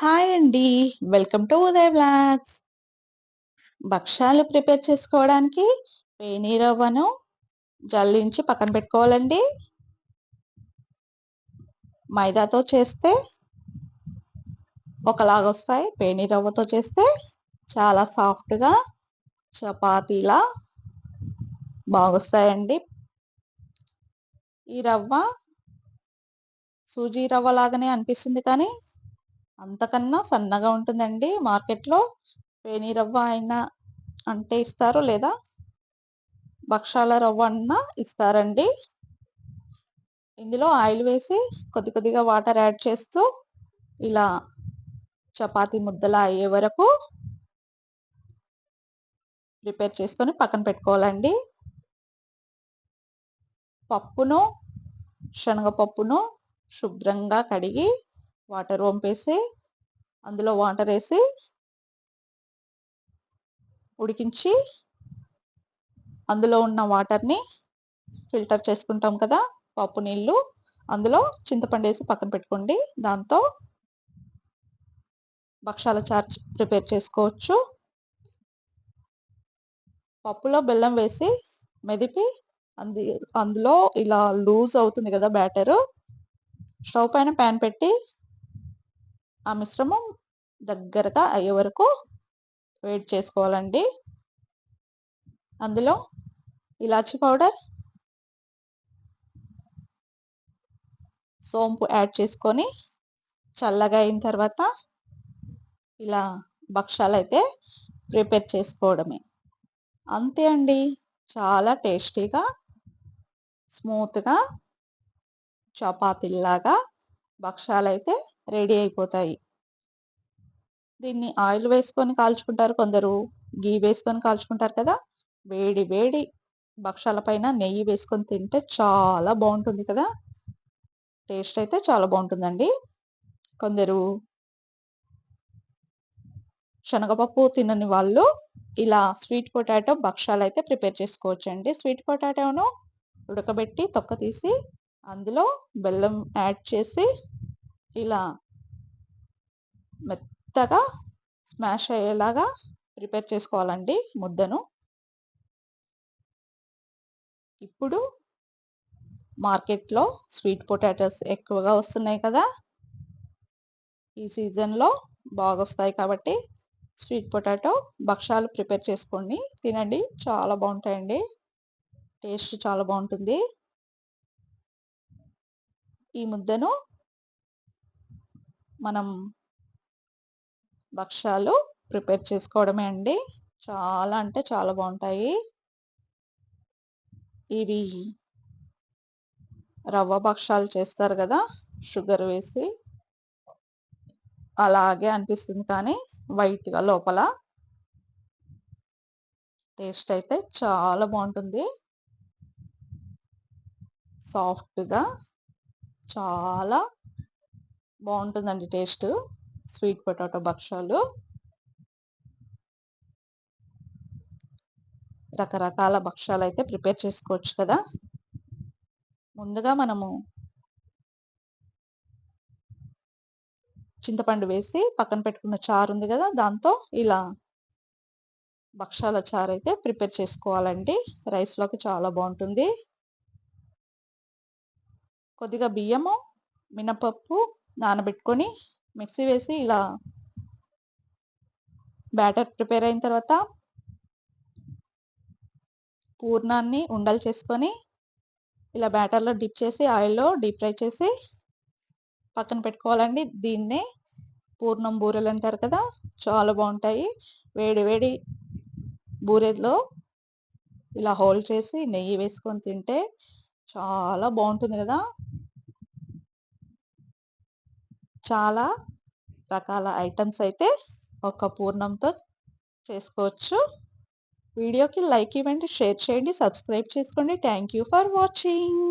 Hi అండి. Welcome to Uday blogs భక్ష్యాలు prepare చేసుకోవడానికి పేనీరవ్వను జల్లించి పక్కన పెట్టుకోవాలండి. మైదాతో చేస్తే ఒకలాగా వస్తాయి రవ్వతో చేస్తే చాలా సాఫ్ట్‌గా చపాతీలా బాగొస్తాయండి. ఈ రవ్వ సూజీ రవ్వ లాగానే అనిపిస్తుంది కానీ అంతకన్నా సన్నగా ఉంటుందండి మార్కెట్‌లో. పేని రవ్వ అయినా అంటే ఇస్తారు లేదా భక్షాల రవ్వ అన్నా ఇస్తారండి. ఇందులో ఆయిల్ వేసి కొద్ది కొద్దిగా వాటర్ యాడ్ చేస్తూ ఇలా చపాతి ముద్దలా అయ్యే వరకు ప్రిపేర్ చేసుకొని పక్కన పెట్టుకోవాలండి. పప్పును, శనగపప్పును శుభ్రంగా కడిగి వాటర్ వంపేసి అందులో వాటర్ వేసి ఉడికించి అందులో ఉన్న వాటర్‌ని ఫిల్టర్ చేసుకుంటాం కదా! పప్పు నీళ్ళు అందులో చింతపండు వేసి పక్కన పెట్టుకోండి. దాంతో భక్షాల చారు ప్రిపేర్ చేసుకోవచ్చు. పప్పులో బెల్లం వేసి మెదిపి అంది అందులో ఇలా లూజ్ అవుతుంది కదా బ్యాటరు. స్టవ్ పైన ప్యాన్ పెట్టి ఆ మిశ్రమం దగ్గరగా అయ్యే వరకు వేడి చేసుకోవాలండి. అందులో ఇలాచి పౌడర్ సోంపు యాడ్ చేసుకొని చల్లగా అయిన తర్వాత ఇలా భక్షాలైతే ప్రిపేర్ చేసుకోవడమే. అంతే అండి. చాలా టేస్టీగా, స్మూత్‌గా చపాతీల్లాగా భక్షాలైతే రెడీ అయిపోతాయి. దీన్ని ఆయిల్ వేసుకొని కాల్చుకుంటారు కొందరు. గీ వేసుకొని కాల్చుకుంటారు కదా! వేడి వేడి భక్షాల పైన నెయ్యి వేసుకొని తింటే చాలా బాగుంటుంది కదా! టేస్ట్ అయితే చాలా బాగుంటుందండి కొందరు శనగపప్పు తినని వాళ్ళు ఇలా స్వీట్ పొటాటో భక్షాలైతే ప్రిపేర్ చేసుకోవచ్చండి. స్వీట్ పొటాటోను ఉడకబెట్టి తొక్క తీసి అందులో బెల్లం యాడ్ చేసి ఇలా మెత్తగా స్మాష్ అయ్యేలాగా ప్రిపేర్ చేసుకోవాలండి ముద్దను. ఇప్పుడు మార్కెట్‌లో స్వీట్ పొటాటోస్ ఎక్కువగా వస్తున్నాయి కదా! ఈ సీజన్‌లో బాగొస్తాయి కాబట్టి స్వీట్ పొటాటో భక్షాలు ప్రిపేర్ చేసుకోండి. తినండి. చాలా బాగుంటాయండి టేస్ట్ చాలా బాగుంటుంది ఈ ముద్దను మనం భక్షాలు ప్రిపేర్ చేసుకోవడమే అండి. చాలా అంటే చాలా బాగుంటాయి ఇవి రవ్వ భక్షాలు చేస్తారు కదా! షుగర్ వేసి అలాగే అనిపిస్తుంది కానీ వైట్‌గా లోపల టేస్ట్ అయితే చాలా బాగుంటుంది సాఫ్ట్‌గా చాలా బాగుంటుందండి టేస్ట్. స్వీట్ పొటాటో భక్షాలు. రకరకాల భక్షాలు అయితే ప్రిపేర్ చేసుకోవచ్చు కదా! ముందుగా మనము చింతపండు వేసి పక్కన పెట్టుకున్న చారు ఉంది కదా! దాంతో ఇలా భక్షాల చారు అయితే ప్రిపేర్ చేసుకోవాలండి. రైస్‌లోకి చాలా బాగుంటుంది కొద్దిగా బియ్యము, మినపప్పు నానబెట్టుకొని మిక్సీ వేసి ఇలా బ్యాటర్ ప్రిపేర్ అయిన తర్వాత పూర్ణాన్ని ఉండలు చేసుకొని ఇలా బ్యాటర్‌లో డిప్ చేసి ఆయిల్‌లో డీప్ ఫ్రై చేసి పక్కన పెట్టుకోవాలండి. దీన్నే పూర్ణం బూరెలు అంటారు కదా! చాలా బాగుంటాయి వేడి వేడి బూరెలో ఇలా హోల్డ్ చేసి నెయ్యి వేసుకొని తింటే చాలా బాగుంటుంది కదా! చాలా రకాల ఐటమ్స్ అయితే ఒక పూర్ణంతో చేసుకోవచ్చు. వీడియోకి లైక్ ఇవ్వండి, షేర్ చేయండి, సబ్స్క్రైబ్ చేసుకోండి. Thank you for watching.